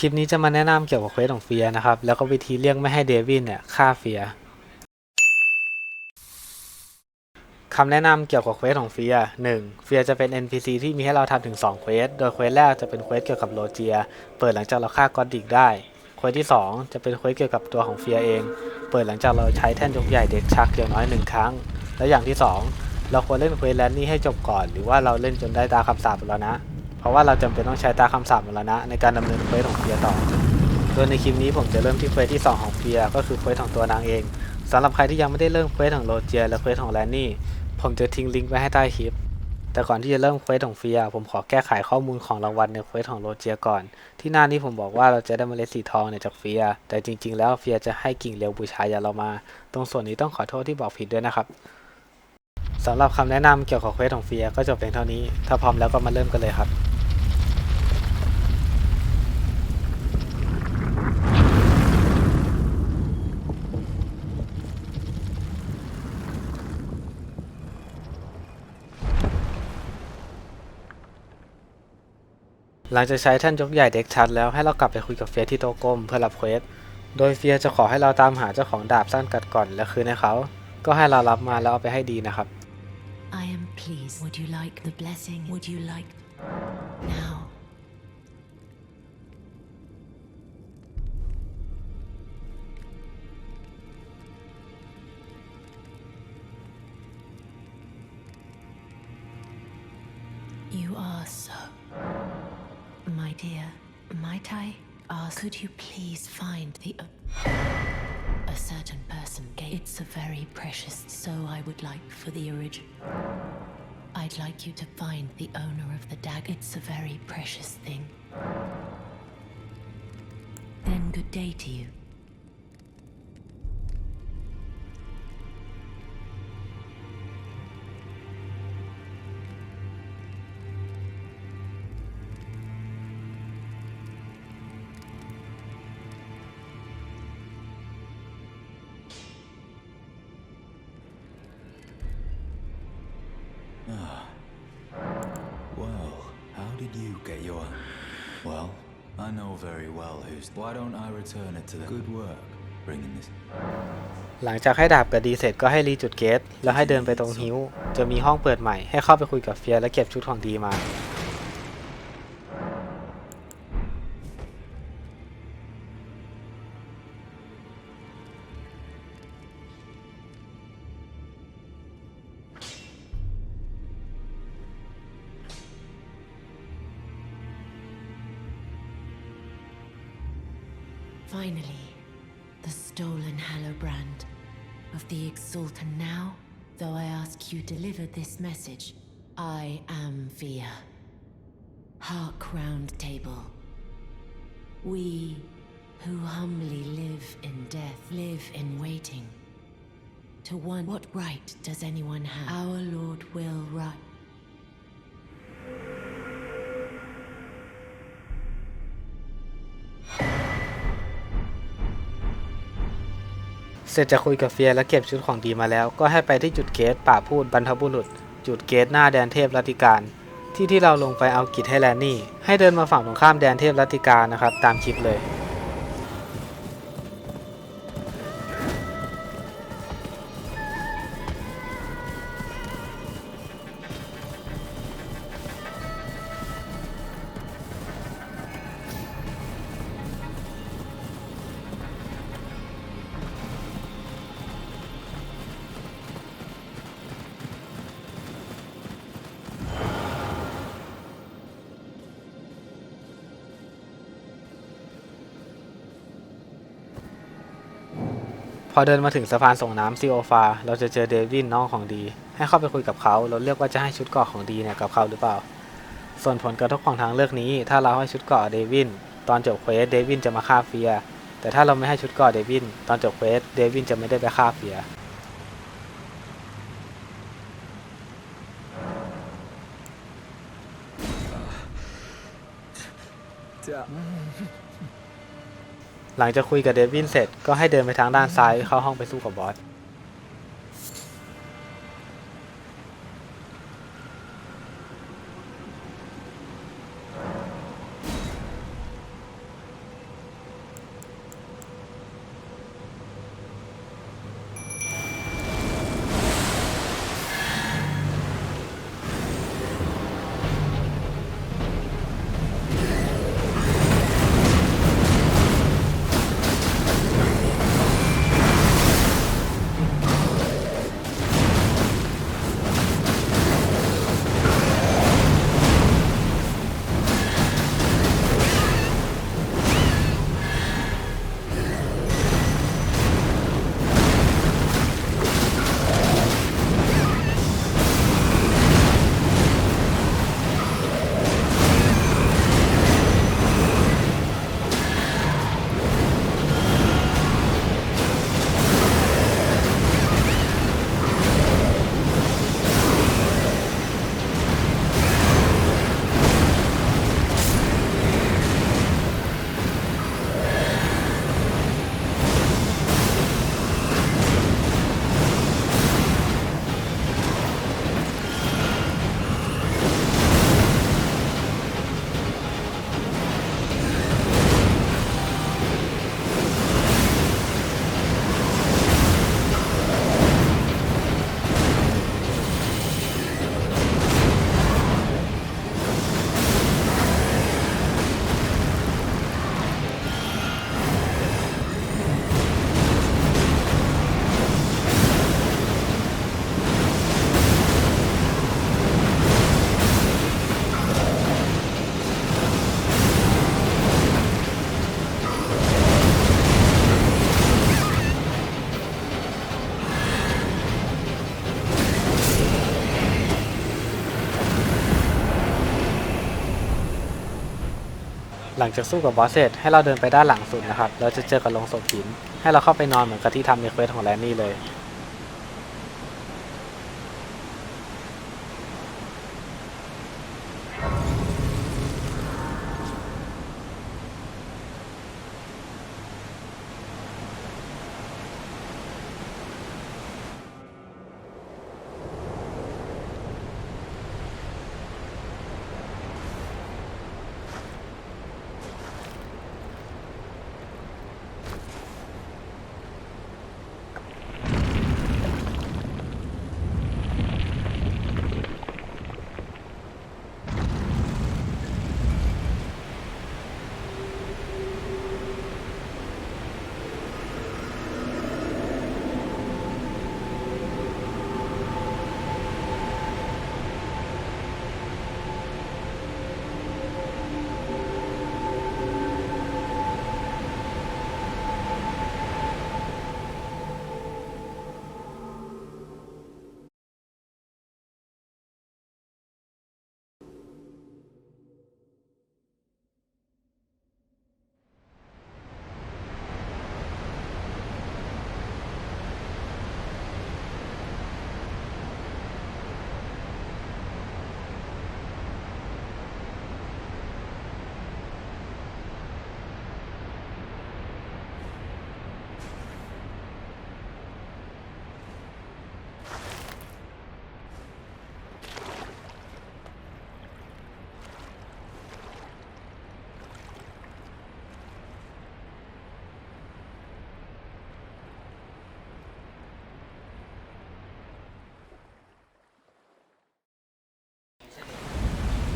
คลิปนี้จะมาแนะนำเกี่ยวกับเควสของเฟียนะครับ แล้วก็วิธีเลี่ยงไม่ให้เดวินเนี่ยฆ่าเฟียคำแนะนำเกี่ยวกับเควสของเฟียร์หนึ่งเฟียจะเป็น NPC ที่มีให้เราทำถึง 2 เควส โดยเควสแรกจะเป็นเควสเกี่ยวกับโลเจีย เปิดหลังจากเราฆ่ากอดดิกได้ เควสที่ 2 จะเป็นเควสเกี่ยวกับตัวของเฟียเอง เปิดหลังจากเราใช้แท่นยกใหญ่เด็กชักอย่างน้อยหนึ่งครั้ง และอย่างที่ 2 เราควรเล่นเควสแลนนี่ให้จบก่อน หรือว่าเราเล่นจนได้ตาคำสาปแล้วนะ ราะว่าเราจำเป็นต้องใช้ตาคำสาปมรณะในการดำเนินเควสของเฟียต่อ โดยในคลิปนี้ผมจะเริ่มที่เควสที่ 2 ของเฟียก็คือเควสของตัวนางเองสำหรับใครที่ยังไม่ได้เริ่มเควสของโรเจียและเควสของแลนนี่ ผมจะทิ้งลิงก์ไว้ให้ใต้คลิป แต่ก่อนที่จะเริ่มเควสของเฟียผมขอแก้ไขข้อมูลของรางวัลในเควสของโรเจียก่อน ที่หน้านี้ผมบอกว่าเราจะได้เมล็ดสีทองเนี่ยจากเฟีย แต่จริง ๆ แล้วเฟียจะให้กิ่งเลียวบูชายาเรามา ตรงส่วนนี้ต้องขอโทษที่บอกผิดด้วยนะครับสำหรับคำแนะนำเกี่ยวกับเควสของเฟียก็จบเพียงเท่านี้ ถ้าพร้อมแล้วก็มาเริ่มกันเลยครับ หลังจากใช้ท่านยกใหญ่เด็กชัดแล้วให้เรากลับไปคุยกับเฟียร์ที่โต๊ะกลมเพื่อรับเควส โดยเฟียร์จะขอให้เราตามหาเจ้าของดาบสั้นกัดก่อนและคืนให้เขา ก็ให้เรารับมาแล้วเอาไปให้ดีนะครับ I am pleased. Would you like the blessing? Would you like now? Might I ask, could you please find the. A certain person gave. It's a very precious, so I would like for the original. I'd like you to find the owner of the dagger. It's a very precious thing. Then good day to you. 'Ah. Well, how did you get your... Well, I know very well who's... Why don't I return it to the good work, bringing this... หลังจากให้ดาบกับดีเสร็จก็ให้รีจุดเกตแล้วให้เดินไปตรงฮิวจะมีห้องเปิดใหม่ให้เข้าไปคุยกับเฟียร์และเก็บชุดของดีมา Finally, the stolen Hallowbrand of the Exalted now, though I ask you deliver this message, I am Via. Hark round table. We who humbly live in death live in waiting. To one, what right does anyone have? Our Lord will right. ร็จจะคุยกับเฟียและเก็บชุดของดีมาแล้ว ก็ให้ไปที่จุดเกตป่าพูดบรรทบุรุษ จุดเกตหน้าแดนเทพรัติการ ที่ที่เราลงไปเอากิจให้แลนนี่ ให้เดินมาฝั่งตรงข้ามแดนเทพรัติการนะครับ ตามคลิปเลย อเดินมาถึงสะพานส่งน้ำซิโอฟาเราจะเจอเดวินน้องของดี ให้เข้าไปคุยกับเขาเราเลือกว่าจะให้ชุดเกราะของดีเนี่ยกับเขาหรือเปล่า ส่วนผลกระทบของทางเลือกนี้ ถ้าเราให้ชุดเกราะเดวินตอนจบเควสเดวินจะมาฆ่าเฟีย แต่ถ้าเราไม่ให้ชุดเกราะเดวินตอนจบเควสเดวินจะไม่ได้ไปฆ่าเฟียร์ หลังจากคุยกับเดวินเสร็จก็ให้เดินไปทางด้านซ้ายเข้าห้องไปสู้กับบอส หลังจากสู้กับบอสเสร็จให้เราเดินไปด้านหลังสุดนะครับ เราจะเจอกับโลงศพหิน ให้เราเข้าไปนอนเหมือนกับที่ทำในเควสของแลนนี่เลย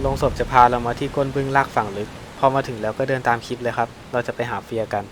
ลงศพจะพาเรามาที่ก้นบึ้งลากฝั่งลึก พอมาถึงแล้วก็เดินตามคลิปเลยครับ เราจะไปหาเฟียกัน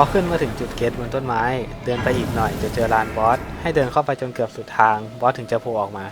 อขึ้นมาถึงจุดเกตบนต้นไม้ เดินไปอีกหน่อยจะเจอลานบอส ให้เดินเข้าไปจนเกือบสุดทาง บอสถึงจะโผล่ออกมา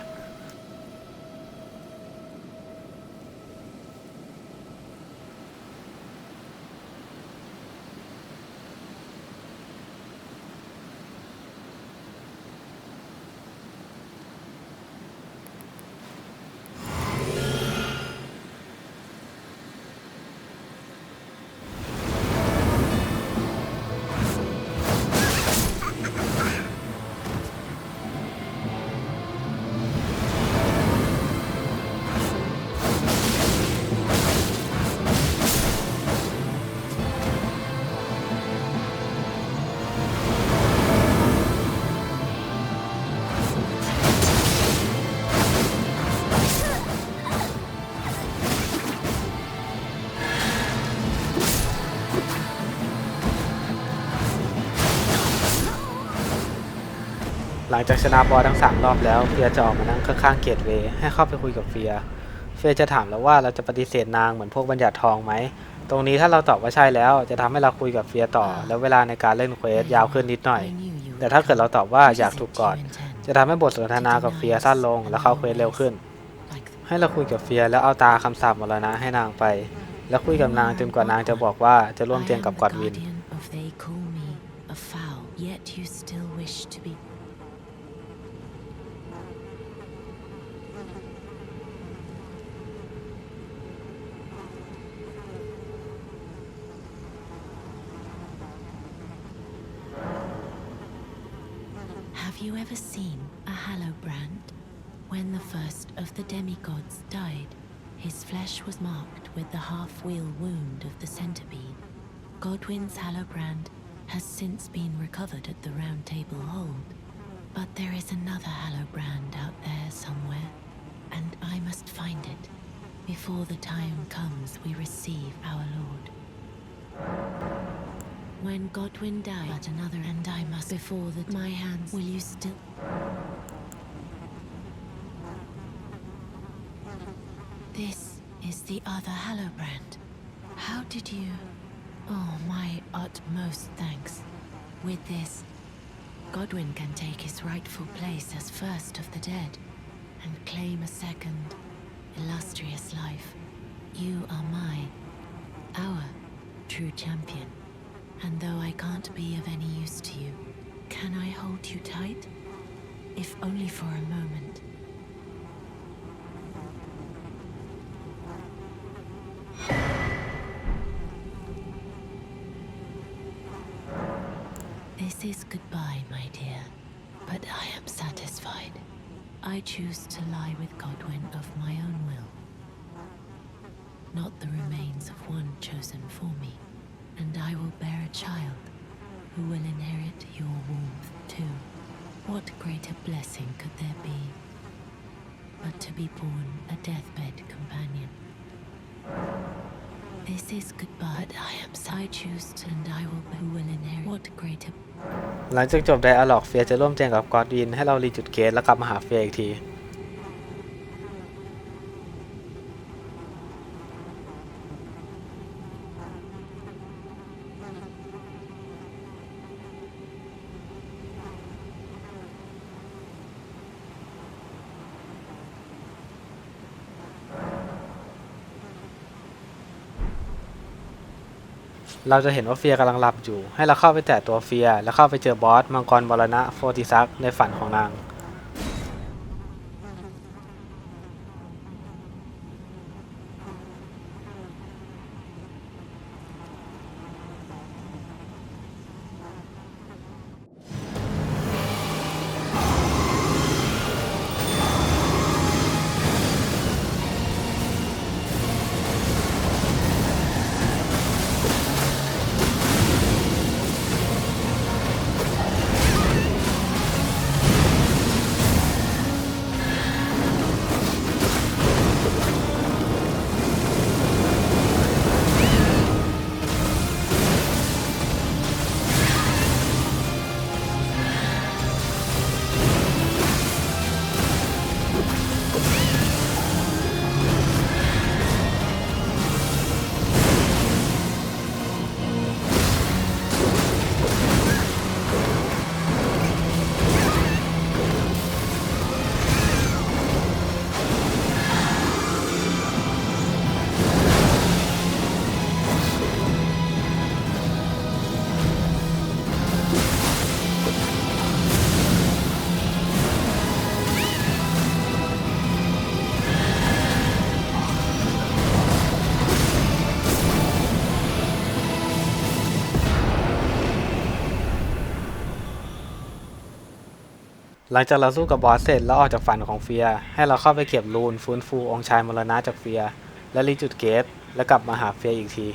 ลังจากชนะบอสทั้งสามรอบแล้วเฟียจะออกมานั่งข้างๆเกตเวย์ให้เข้าไปคุยกับเฟีย เฟียจะถามแล้วว่าเราจะปฏิเสธนางเหมือนพวกบัญญัติทองไหม ตรงนี้ถ้าเราตอบว่าใช่แล้ว จะทำให้เราคุยกับเฟียต่อ แล้วเวลาในการเล่นเควสยาวขึ้นนิดหน่อย I knew you แต่ถ้าเกิดเราตอบว่า What อยาก is ถูก it ก่อน you intend? จะทำให้บทสนทนากับเฟียสั้นลง และเข้าเควสเร็วขึ้น Like the ให้เราคุยกับเฟียแล้วเอาตาคำสาปมรณะให้นางไป แล้วคุยกับนางจนกว่านางจะบอกว่าจะร่วมเตียงกับกอดวิน seen a Hallowbrand? When the first of the demigods died, his flesh was marked with the half-wheel wound of the centipede. Godwin's Hallowbrand has since been recovered at the Round Table Hold. But there is another Hallowbrand out there somewhere, and I must find it before the time comes we receive our Lord. When Godwin died, but another, and I must before that my hands. Will you still? This is the other Hallowbrand. How did you? Oh, my utmost thanks. With this, Godwin can take his rightful place as first of the dead and claim a second, illustrious life. You are my, our true champion. And though I can't be of any use to you, can I hold you tight? If only for a moment. This is goodbye, my dear. But I am satisfied. I choose to lie with Godwin of my own will. Not the remains of one chosen for me. And I will bear a child who will inherit your warmth too. What greater blessing could there be but to be born a deathbed companion? This is goodbye. But I am I choose to, and I will who will inherit what greater หลังจากจบไดอะล็อกเฟียจะร่วมเตียงกับกอดวินให้เรารีจุดเกตแล้วกลับมาหาเฟียอีกที เราจะเห็นว่าเฟียกำลังหลับอยู่ ให้เราเข้าไปแตะตัวเฟีย แล้วเข้าไปเจอบอสมังกรบรณะโฟติซักในฝันของนาง หลังจากเราสู้กับบอสเสร็จแล้วออกจากฝันของเฟีย ให้เราเข้าไปเก็บรูนฟื้นฟูองค์ชายมรณะจากเฟีย และรีจุดเกต แล้วกลับมาหาเฟียอีกที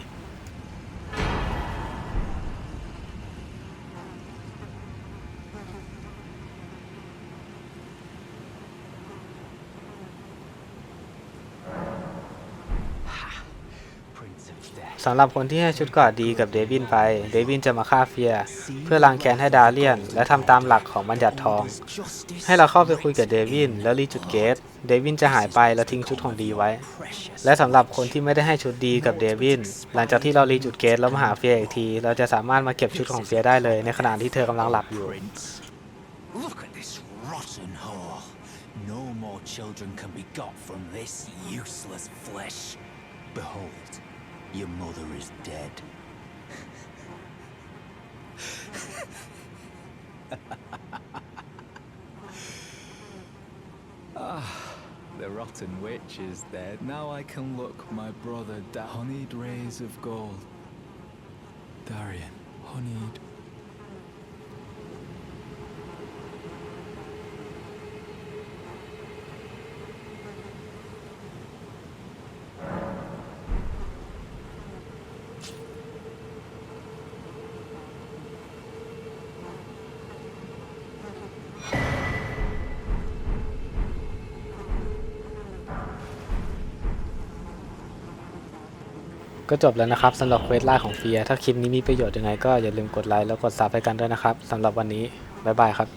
สำหรับคนที่ให้ชุดเกราะดีกับเดวินไป เดวินจะมาฆ่าเฟีย เพื่อล้างแค้นให้ดาเลียน และทำตามหลักของบัญญัติทอง ให้เราเข้าไปคุยกับเดวินแล้วรีจุดเกต เดวินจะหายไปแล้วทิ้งชุดของดีไว้ และสำหรับคนที่ไม่ได้ให้ชุดดีกับเดวิน หลังจากที่เรารีจุดเกตแล้วมาหาเฟียอีกที เราจะสามารถมาเก็บชุดของเฟียได้เลย ในขณะที่เธอกำลังหลับอยู่ No more children can be got from this useless flesh. Behold, your mother is dead. ah, the rotten witch is dead. Now I can look my brother da- honeyed rays of gold. Darian, honeyed ก็จบแล้วนะครับสำหรับเควสไลน์ของเฟีย ถ้าคลิปนี้มีประโยชน์ยังไงก็อย่าลืมกดไลค์แล้วกดซับให้กันด้วยนะครับสำหรับวันนี้ บ๊ายบายครับ